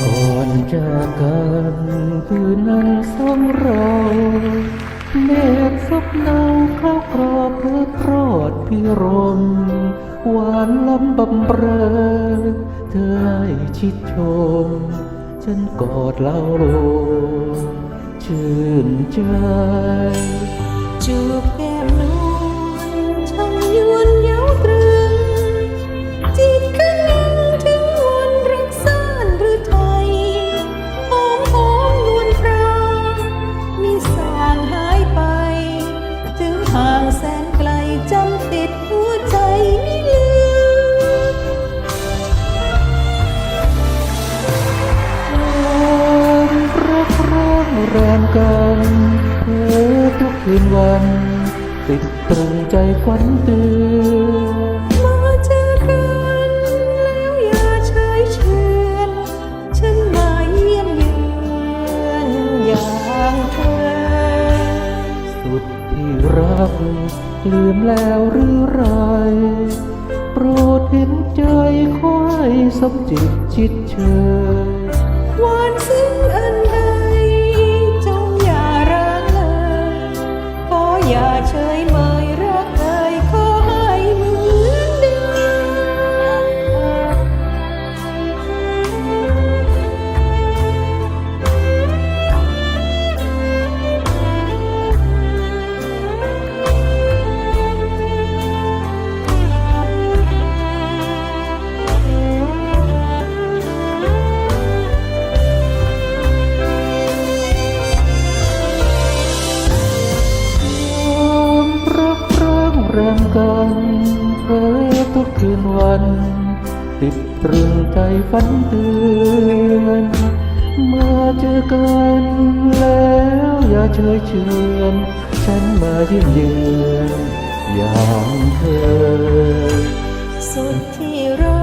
ก่อนจากกันคืนนั้นสองเราเมฆซบเนาคราวครอบเพื่อพรอดพิรม หวานล้ำบำเรอเธอให้ชิดชม ฉันกอดเล่าชื่นใจจูบ ร้างแรงกันเธอทุกคืนวัน ติดตรึงใจฝันเตือนมาเจอกัน แล้วอย่าเฉยเชือนฉันมาเยี่ยมเยือนอย่างเคยสุดที่รักลืมแล้วหรือไรโปรดเห็นใจคอยสมจิตชิดเชย ขออ กันเพ้อทุกคืนวัน ติดตรึงใจฝันเตือนเมื่อเจอกันแล้วอย่าเฉยเชือนฉันมาเยี่ยมเยือนอย่างเธอสุดที่รัก